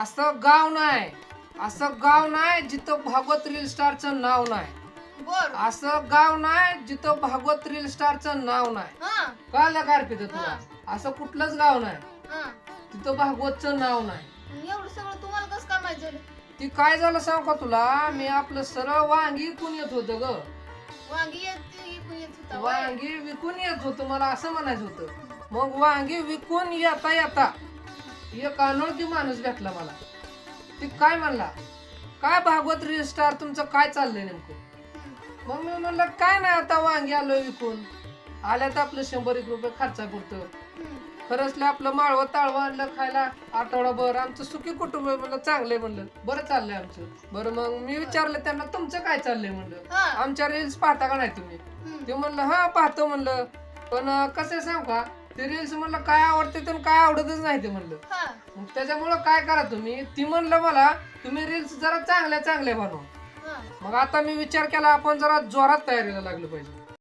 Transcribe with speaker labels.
Speaker 1: असं गाव नाही. असं गाव नाही जिथं भागवत रील स्टारचं नाव नाही.
Speaker 2: बर.
Speaker 1: असं गाव नाही जिथं भागवत रील स्टारचं नाव नाही.
Speaker 2: हा.
Speaker 1: कळलं का अर्पित तुला? असं कुठलंच गाव नाही.
Speaker 2: हा.
Speaker 1: तिथं भागवतचं नाव नाही.
Speaker 2: मग एवढं सगळं तुम्हाला कसं काय माहीत झालं?
Speaker 1: ती काय झालं सांग का तुला? मी आपलं सरळ वांगी विकून येत होतं ग.
Speaker 2: वांगी येत इकून येत होता वय.
Speaker 1: वांगी विकून येत होतं मला असं म्हणायचं होतं. मग वांगी विकून येता येता एक अनोळखी माणूस भेटला मला. ती काय म्हणला? काय भागवत रील स्टार तुमचं काय चाललंय नेमकं. मग मी म्हणलं काय नाही आता वांगी आलोय विकून. आल्यात आपलं शंभर एक रुपये खर्चा पुरतं. खरंच आपलं माळवं ताळवं आणलं खायला आठवडाभर आमचं सुखी कुटुंब म्हणलं चांगलंय म्हणलं. बरं चाललंय आमचं. बरं मग मी विचारलं त्यांना तुमचं काय चाललंय? म्हणलं.
Speaker 2: हा.
Speaker 1: आमच्या रील्स पाहता का नाही तुम्ही. ते म्हणलं हा पाहतो म्हणलं. पण कसं आहे सांग का? ते रील्स म्हणलं काय आवडते तर काय आवडतच नाही ते म्हणलं.
Speaker 2: हा.
Speaker 1: मग त्याच्यामुळं काय करा तुम्ही? ती म्हणलं मला तुम्ही रील्स जरा चांगल्या चांगल्या बनवा.
Speaker 2: हा.
Speaker 1: मग आता मी विचार केला आपण जरा जोरात तयारीला लागलं पाहिजे.